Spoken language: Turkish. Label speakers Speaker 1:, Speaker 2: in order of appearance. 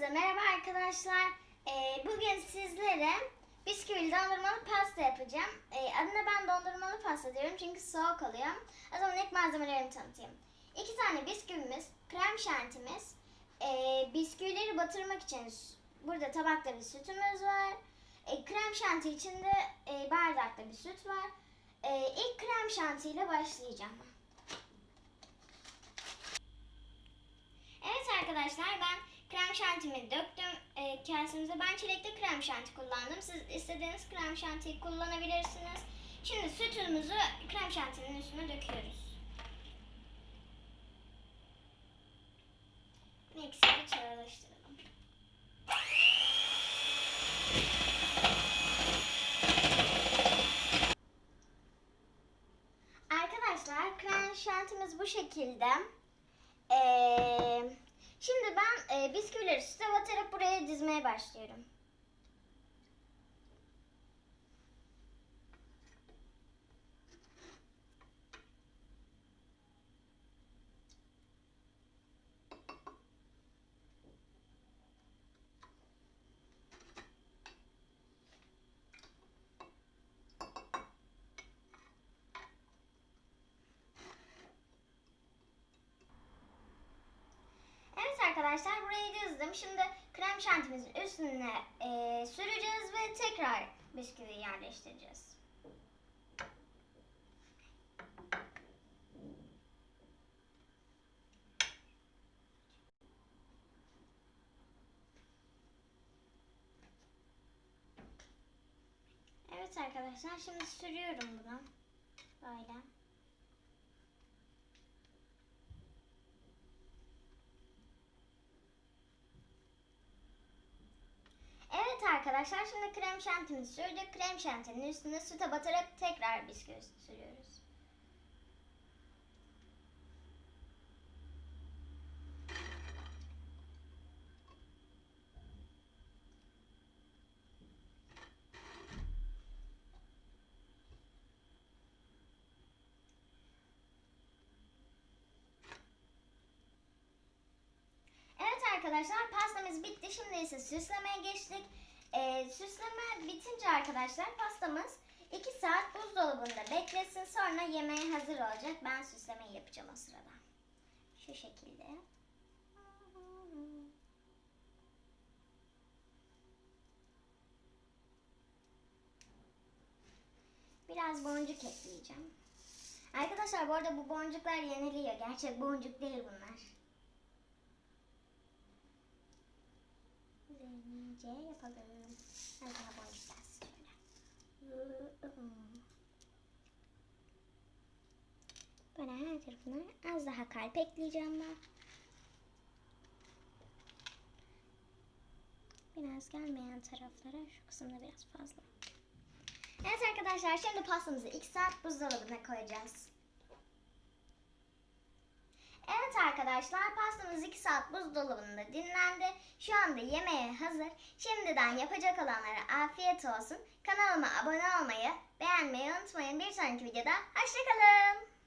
Speaker 1: Hepinize merhaba arkadaşlar. Ee, bugün sizlere bisküvili dondurmalı pasta yapacağım. Ee, adına ben dondurmalı pasta diyorum çünkü soğuk oluyor. O zaman ilk malzemelerimi tanıtayım. İki tane bisküvimiz, krem şantimiz, ee, bisküvileri batırmak için burada tabakta bir sütümüz var. Ee, krem şanti için de ee, bardakta bir süt var. Ee, ilk krem şanti ile başlayacağım. Evet arkadaşlar ben krem şantimi döktüm e, kasemize. Ben çilekli krem şanti kullandım. Siz istediğiniz krem şantiyi kullanabilirsiniz. Şimdi sütümüzü krem şantinin üstüne döküyoruz. Mikseri çalıştıralım. Arkadaşlar krem şantimiz bu şekilde. Ee, şimdi ben e, bisküvileri süte batırıp buraya dizmeye başlıyorum. Evet arkadaşlar burayı dizdim. Şimdi krem şantimizin üstüne e, süreceğiz ve tekrar bisküviyi yerleştireceğiz. Evet arkadaşlar şimdi sürüyorum bunu. Böyle. Evet arkadaşlar şimdi krem şantimizi sürdük. Krem şantinin üstüne süte batırıp tekrar bisküvi sürüyoruz. Arkadaşlar pastamız bitti. Şimdi ise süslemeye geçtik. Ee, süsleme bitince arkadaşlar pastamız 2 saat buzdolabında beklesin. Sonra yemeğe hazır olacak. Ben süslemeyi yapacağım o sırada. Şu şekilde. Biraz boncuk ekleyeceğim. Arkadaşlar bu arada bu boncuklar yeniliyor. Gerçek boncuk değil bunlar. Güzelce yapalım. Az daha gelsin şöyle. Böyle her tarafına az daha kalp ekleyeceğim ben. Biraz gelmeyen taraflara şu kısımda biraz fazla. Evet arkadaşlar şimdi pastamızı 2 saat buzdolabına koyacağız. Evet arkadaşlar pastamız 2 saat buzdolabında dinlendi. Şu anda yemeğe hazır. Şimdiden yapacak olanlara afiyet olsun. Kanalıma abone olmayı, beğenmeyi unutmayın. Bir sonraki videoda hoşçakalın.